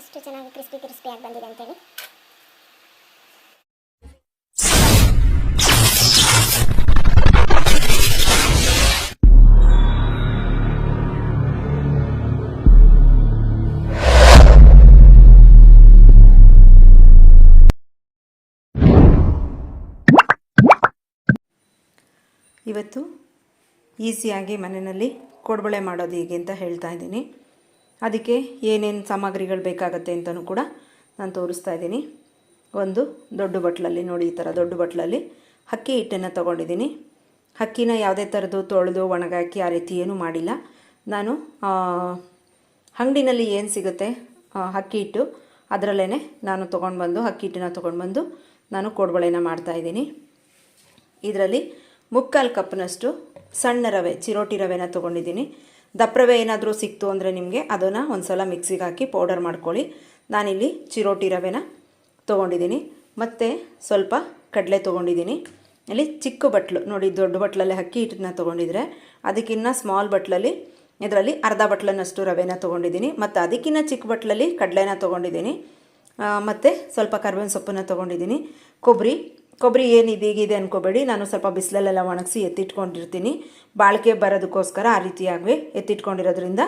ಎಷ್ಟು ಚೆನ್ನಾಗಿ ಕ್ರಿಸ್ಪಿ ಆಗಿ ಬಂದಿದೆ ಅಂತೇಳಿ. ಇವತ್ತು ಈಸಿಯಾಗಿ ಮನೆಯಲ್ಲಿ ಕೋಡ್ಬಳೆ ಮಾಡೋದು ಹೇಗೆ ಅಂತ ಹೇಳ್ತಾ ಇದ್ದೀನಿ. ಅದಕ್ಕೆ ಏನೇನು ಸಾಮಗ್ರಿಗಳು ಬೇಕಾಗತ್ತೆ ಅಂತಲೂ ಕೂಡ ನಾನು ತೋರಿಸ್ತಾ ಇದ್ದೀನಿ. ಒಂದು ದೊಡ್ಡ ಬಟ್ಲಲ್ಲಿ ನೋಡಿ ಈ ಥರ ದೊಡ್ಡ ಬಟ್ಲಲ್ಲಿ ಅಕ್ಕಿ ಹಿಟ್ಟನ್ನು ತೊಗೊಂಡಿದ್ದೀನಿ. ಅಕ್ಕಿನ ಯಾವುದೇ ಥರದ್ದು ತೊಳೆದು ಒಣಗಾಕಿ ಆ ರೀತಿ ಏನೂ ಮಾಡಿಲ್ಲ. ನಾನು ಅಂಗಡಿನಲ್ಲಿ ಏನು ಸಿಗುತ್ತೆ ಅಕ್ಕಿ ಹಿಟ್ಟು ಅದರಲ್ಲೇ ನಾನು ತೊಗೊಂಡು ಬಂದು ಅಕ್ಕಿ ಹಿಟ್ಟನ್ನ ತೊಗೊಂಡು ಬಂದು ನಾನು ಕೋಡ್ಬಳೆನ ಮಾಡ್ತಾಯಿದ್ದೀನಿ ಇದರಲ್ಲಿ ಮುಕ್ಕಾಲು ಕಪ್ನಷ್ಟು ಸಣ್ಣ ರವೆ, ಚಿರೋಟಿ ರವೆನ ತೊಗೊಂಡಿದ್ದೀನಿ. ದಪ್ಪ ರವೆ ಏನಾದರೂ ಸಿಕ್ತು ಅಂದರೆ ನಿಮಗೆ ಅದನ್ನು ಒಂದು ಸಲ ಮಿಕ್ಸಿಗೆ ಹಾಕಿ ಪೌಡರ್ ಮಾಡ್ಕೊಳ್ಳಿ. ನಾನಿಲ್ಲಿ ಚಿರೋಟಿ ರವೆನ ತೊಗೊಂಡಿದ್ದೀನಿ. ಮತ್ತು ಸ್ವಲ್ಪ ಕಡಲೆ ತೊಗೊಂಡಿದ್ದೀನಿ. ಇಲ್ಲಿ ಚಿಕ್ಕ ಬಟ್ಲು, ನೋಡಿ ದೊಡ್ಡ ಬಟ್ಲಲ್ಲಿ ಅಕ್ಕಿ ಹಿಟ್ಟನ್ನ ತೊಗೊಂಡಿದ್ರೆ ಅದಕ್ಕಿನ್ನ ಸ್ಮಾಲ್ ಬಟ್ಲಲ್ಲಿ, ಇದರಲ್ಲಿ ಅರ್ಧ ಬಟ್ಲನ್ನಷ್ಟು ರವೆನ ತೊಗೊಂಡಿದ್ದೀನಿ. ಮತ್ತು ಅದಕ್ಕಿನ್ನ ಚಿಕ್ಕ ಬಟ್ಲಲ್ಲಿ ಕಡಲೆನ ತೊಗೊಂಡಿದ್ದೀನಿ. ಮತ್ತು ಸ್ವಲ್ಪ ಕರ್ಬೇವಿನ ಸೊಪ್ಪನ್ನು ತೊಗೊಂಡಿದ್ದೀನಿ. ಕೊಬ್ಬರಿ ಕೊಬ್ಬರಿ ಏನು ಇದೀಗಿದೆ ಅನ್ಕೋಬೇಡಿ. ನಾನು ಸ್ವಲ್ಪ ಬಿಸಿಲಲ್ಲೆಲ್ಲ ಒಣಗಿಸಿ ಎತ್ತಿಟ್ಕೊಂಡಿರ್ತೀನಿ. ಬಾಳಿಕೆ ಬರೋದಕ್ಕೋಸ್ಕರ ಆ ರೀತಿಯಾಗಿ ಎತ್ತಿಟ್ಕೊಂಡಿರೋದ್ರಿಂದ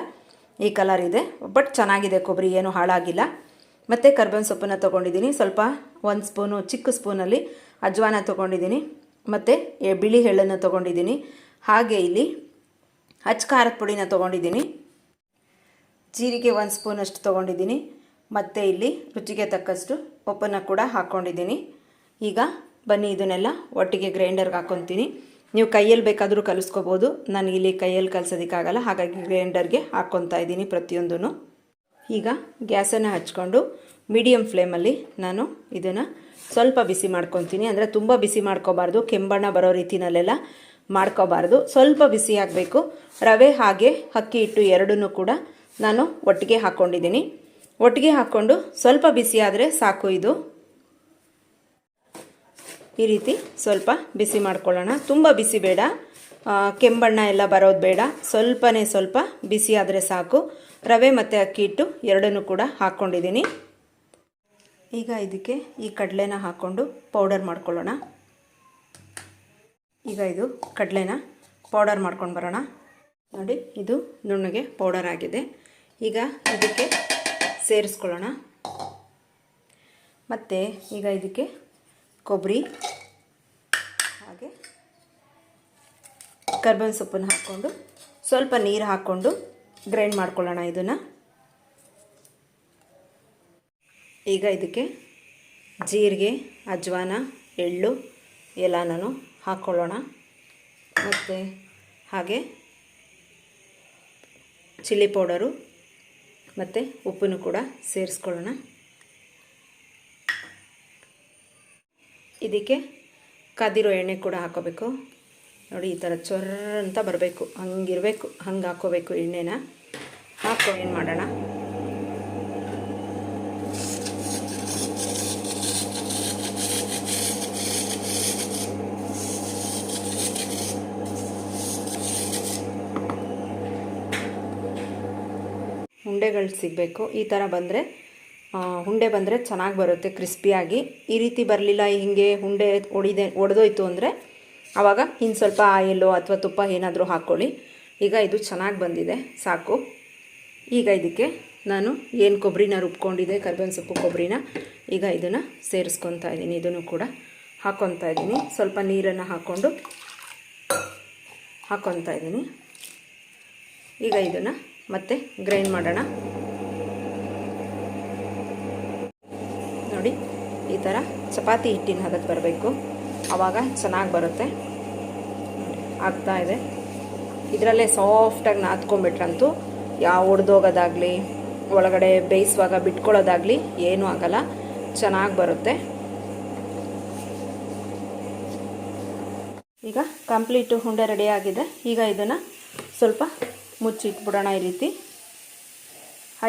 ಈ ಕಲರ್ ಇದೆ. ಬಟ್ ಚೆನ್ನಾಗಿದೆ ಕೊಬ್ಬರಿ ಏನು ಹಾಳಾಗಿಲ್ಲ. ಮತ್ತು ಕರ್ಬೇವಿನ ಸೊಪ್ಪನ್ನು ತೊಗೊಂಡಿದ್ದೀನಿ. ಸ್ವಲ್ಪ ಒಂದು ಸ್ಪೂನು ಚಿಕ್ಕ ಸ್ಪೂನಲ್ಲಿ ಅಜ್ವಾನ ತೊಗೊಂಡಿದ್ದೀನಿ. ಮತ್ತು ಬಿಳಿ ಎಳ್ಳನ್ನು ತೊಗೊಂಡಿದ್ದೀನಿ. ಹಾಗೆ ಇಲ್ಲಿ ಹಚ್ಚ ಖಾರದ ಪುಡಿನ ತೊಗೊಂಡಿದ್ದೀನಿ. ಜೀರಿಗೆ ಒಂದು ಸ್ಪೂನಷ್ಟು ತೊಗೊಂಡಿದ್ದೀನಿ. ಮತ್ತು ಇಲ್ಲಿ ರುಚಿಗೆ ತಕ್ಕಷ್ಟು ಉಪ್ಪನ್ನು ಕೂಡ ಹಾಕ್ಕೊಂಡಿದ್ದೀನಿ ಈಗ ಬನ್ನಿ, ಇದನ್ನೆಲ್ಲ ಒಟ್ಟಿಗೆ ಗ್ರೈಂಡರ್ಗೆ ಹಾಕ್ಕೊತೀನಿ ನೀವು ಕೈಯಲ್ಲಿ ಬೇಕಾದರೂ ಕಲಿಸ್ಕೋಬೋದು. ನಾನು ಇಲ್ಲಿ ಕೈಯಲ್ಲಿ ಕಲಿಸೋದಕ್ಕಾಗಲ್ಲ, ಹಾಗಾಗಿ ಗ್ರೈಂಡರ್ಗೆ ಹಾಕ್ಕೊತಾ ಇದ್ದೀನಿ ಪ್ರತಿಯೊಂದೂ ಈಗ ಗ್ಯಾಸನ್ನು ಹಚ್ಕೊಂಡು ಮೀಡಿಯಮ್ ಫ್ಲೇಮಲ್ಲಿ ನಾನು ಇದನ್ನು ಸ್ವಲ್ಪ ಬಿಸಿ ಮಾಡ್ಕೊತೀನಿ ಅಂದರೆ ತುಂಬ ಬಿಸಿ ಮಾಡ್ಕೋಬಾರ್ದು ಕೆಂಬಣ್ಣ ಬರೋ ರೀತಿನಲ್ಲೆಲ್ಲ ಮಾಡ್ಕೋಬಾರ್ದು ಸ್ವಲ್ಪ ಬಿಸಿ ಆಗಬೇಕು. ರವೆ ಹಾಗೆ ಅಕ್ಕಿ ಹಿಟ್ಟು ಎರಡನ್ನೂ ಕೂಡ ನಾನು ಒಟ್ಟಿಗೆ ಹಾಕ್ಕೊಂಡಿದ್ದೀನಿ. ಒಟ್ಟಿಗೆ ಹಾಕ್ಕೊಂಡು ಸ್ವಲ್ಪ ಬಿಸಿ ಆದರೆ ಸಾಕು ಇದು. ಈ ರೀತಿ ಸ್ವಲ್ಪ ಬಿಸಿ ಮಾಡ್ಕೊಳ್ಳೋಣ. ತುಂಬ ಬಿಸಿ ಬೇಡ. ಕೆಂಬಣ್ಣ ಎಲ್ಲ ಬರೋದು ಬೇಡ. ಸ್ವಲ್ಪನೇ ಸ್ವಲ್ಪ ಬಿಸಿ ಆದರೆ ಸಾಕು. ರವೆ ಮತ್ತು ಅಕ್ಕಿ ಹಿಟ್ಟು ಎರಡನ್ನೂ ಕೂಡ ಹಾಕ್ಕೊಂಡಿದ್ದೀನಿ ಈಗ ಇದಕ್ಕೆ ಈ ಕಡಲೆನ ಹಾಕ್ಕೊಂಡು ಪೌಡರ್ ಮಾಡ್ಕೊಳ್ಳೋಣ. ಈಗ ಇದು ಕಡಲೆನ ಪೌಡರ್ ಮಾಡ್ಕೊಂಡು ಬರೋಣ. ನೋಡಿ, ಇದು ನುಣ್ಣಗೆ ಪೌಡರ್ ಆಗಿದೆ. ಈಗ ಇದಕ್ಕೆ ಸೇರಿಸ್ಕೊಳ್ಳೋಣ. ಮತ್ತು ಈಗ ಇದಕ್ಕೆ ಕೊಬ್ಬರಿ, ಹಾಗೆ ಕರ್ಬೇವಿನ ಸೊಪ್ಪನ್ನು ಹಾಕ್ಕೊಂಡು ಸ್ವಲ್ಪ ನೀರು ಹಾಕ್ಕೊಂಡು ಗ್ರೈಂಡ್ ಮಾಡ್ಕೊಳ್ಳೋಣ ಇದನ್ನು. ಈಗ ಇದಕ್ಕೆ ಜೀರಿಗೆ, ಅಜ್ವಾನ, ಎಳ್ಳು ಎಲ್ಲನೂ ಹಾಕ್ಕೊಳ್ಳೋಣ. ಮತ್ತು ಹಾಗೆ ಚಿಲ್ಲಿ ಪೌಡರು ಮತ್ತು ಉಪ್ಪನ್ನು ಕೂಡ ಸೇರಿಸ್ಕೊಳ್ಳೋಣ. ಇದಕ್ಕೆ ಕಾದಿರೋ ಎಣ್ಣೆ ಕೂಡ ಹಾಕೋಬೇಕು. ನೋಡಿ, ಈ ಥರ ಚೊರ್ರ ಅಂತ ಬರಬೇಕು. ಹಂಗಿರಬೇಕು, ಹಂಗೆ ಹಾಕೋಬೇಕು ಎಣ್ಣೆನ. ಹಾಕೋ, ಏನು ಮಾಡೋಣ? ಉಂಡೆಗಳು ಸಿಗಬೇಕು. ಈ ಥರ ಬಂದರೆ ಉಂಡೆ ಬಂದರೆ ಚೆನ್ನಾಗಿ ಬರುತ್ತೆ ಕ್ರಿಸ್ಪಿಯಾಗಿ ಈ ರೀತಿ ಬರಲಿಲ್ಲ ಹಿಂಗೆ ಉಂಡೆ ಒಡಿದೆ, ಒಡೆದೋಯ್ತು ಅಂದರೆ ಆವಾಗ ಇನ್ನು ಸ್ವಲ್ಪ ಆಯಿಲು ಅಥವಾ ತುಪ್ಪ ಏನಾದರೂ ಹಾಕ್ಕೊಳ್ಳಿ ಈಗ ಇದು ಚೆನ್ನಾಗಿ ಬಂದಿದೆ, ಸಾಕು. ಈಗ ಇದಕ್ಕೆ ನಾನು ಏನು ಕೊಬ್ಬರಿನ ರುಬ್ಕೊಂಡಿದ್ದೆ, ಕರ್ಬೇವಿನ ಸೊಪ್ಪು ಕೊಬ್ಬರಿನ ಈಗ ಇದನ್ನು ಸೇರಿಸ್ಕೊತಾ ಇದ್ದೀನಿ, ಇದನ್ನು ಕೂಡ ಹಾಕ್ಕೊತಾ ಇದ್ದೀನಿ. ಸ್ವಲ್ಪ ನೀರನ್ನು ಹಾಕ್ಕೊಂಡು ಹಾಕ್ಕೊತಾ ಇದ್ದೀನಿ. ಈಗ ಇದನ್ನು ಮತ್ತೆ ಗ್ರೈಂಡ್ ಮಾಡೋಣ. ನೋಡಿ, ಈ ಥರ ಚಪಾತಿ ಹಿಟ್ಟಿನ ಹದಕ್ಕೆ ಬರಬೇಕು. ಆವಾಗ ಚೆನ್ನಾಗಿ ಬರುತ್ತೆ. ಆಗ್ತಾ ಇದೆ. ಇದರಲ್ಲೇ ಸಾಫ್ಟಾಗಿ ನಾದ್ಕೊಂಡ್ಬಿಟ್ರಂತೂ ಯಾವ ಒಡೆದೋಗೋದಾಗಲಿ, ಒಳಗಡೆ ಬೇಯಿಸುವಾಗ ಬಿಟ್ಕೊಳ್ಳೋದಾಗಲಿ ಏನೂ ಆಗಲ್ಲ. ಚೆನ್ನಾಗಿ ಬರುತ್ತೆ. ಈಗ ಕಂಪ್ಲೀಟು ಹುಂಡೆ ರೆಡಿ ಆಗಿದೆ. ಈಗ ಇದನ್ನು ಸ್ವಲ್ಪ ಮುಚ್ಚಿಟ್ಬಿಡೋಣ ಈ ರೀತಿ.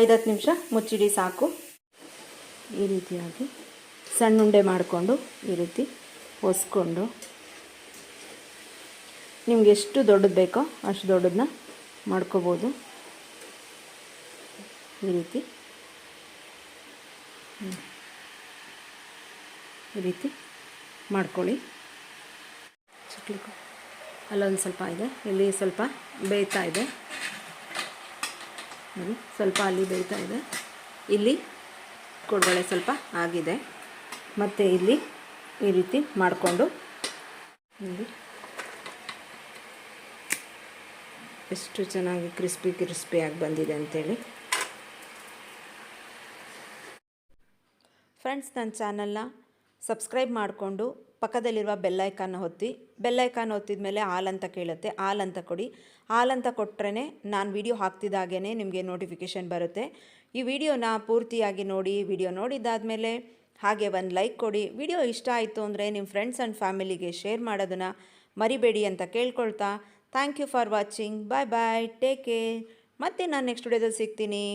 ಐದತ್ತು ನಿಮಿಷ ಮುಚ್ಚಿಡಿ ಸಾಕು. ಈ ರೀತಿಯಾಗಿ ಸಣ್ಣ ಉಂಡೆ ಮಾಡಿಕೊಂಡು ಈ ರೀತಿ ಒಸ್ಕೊಂಡು ನಿಮ್ಗೆ ಎಷ್ಟು ದೊಡ್ಡದು ಬೇಕೋ ಅಷ್ಟು ದೊಡ್ಡದನ್ನ ಮಾಡ್ಕೋಬೋದು. ಈ ರೀತಿ. ಈ ರೀತಿ ಮಾಡ್ಕೊಳ್ಳಿ. ಚಿಕ್ಲಿಕ್ಕೂ ಅಲ್ಲೊಂದು ಸ್ವಲ್ಪ ಇದೆ. ಇಲ್ಲಿ ಸ್ವಲ್ಪ ಬೇಯ್ತಾ ಇದೆ. ಸ್ವಲ್ಪ ಅಲ್ಲಿ ಬೇಯ್ತಾ ಇದೆ. ಇಲ್ಲಿ ಕೊಡಬಳೆ ಸ್ವಲ್ಪ ಆಗಿದೆ. ಮತ್ತು ಇಲ್ಲಿ ಈ ರೀತಿ ಮಾಡಿಕೊಂಡು ಇಲ್ಲಿ ಎಷ್ಟು ಚೆನ್ನಾಗಿ ಕ್ರಿಸ್ಪಿ ಕ್ರಿಸ್ಪಿಯಾಗಿ ಬಂದಿದೆ ಅಂಥೇಳಿ ಫ್ರೆಂಡ್ಸ್, ನನ್ನ ಚಾನಲ್ನ ಸಬ್ಸ್ಕ್ರೈಬ್ ಮಾಡಿಕೊಂಡು ಪಕ್ಕದಲ್ಲಿರುವ ಬೆಲ್ಲೈಕಾನ್ನ ಒತ್ತಿ. ಬೆಲ್ಲೈಕಾನ್ ಒತ್ತಿದ ಮೇಲೆ ಆಲ್ ಅಂತ ಕೇಳುತ್ತೆ. ಆಲ್ ಅಂತ ಕೊಡಿ. ಆಲ್ ಅಂತ ಕೊಟ್ಟರೆ ನಾನು ವಿಡಿಯೋ ಹಾಕ್ತಿದ್ದಾಗೇ ನಿಮಗೆ ನೋಟಿಫಿಕೇಷನ್ ಬರುತ್ತೆ. ಈ ವಿಡಿಯೋನ ಪೂರ್ತಿಯಾಗಿ ನೋಡಿ, ವಿಡಿಯೋ ನೋಡಿದ್ದಾದಮೇಲೆ ಹಾಗೆ ಒಂದು ಲೈಕ್ ಕೊಡಿ. ವಿಡಿಯೋ ಇಷ್ಟ ಆಯಿತು ಅಂದರೆ ನಿಮ್ಮ ಫ್ರೆಂಡ್ಸ್ ಆ್ಯಂಡ್ ಫ್ಯಾಮಿಲಿಗೆ ಶೇರ್ ಮಾಡೋದನ್ನು ಮರಿಬೇಡಿ ಅಂತ ಕೇಳ್ಕೊಳ್ತಾ. Thank you for watching bye bye take care ಮತ್ತೆ ನಾನು ನೆಕ್ಸ್ಟ್ ವಿಡಿಯೋದಲ್ಲಿ ಸಿಗ್ತೀನಿ.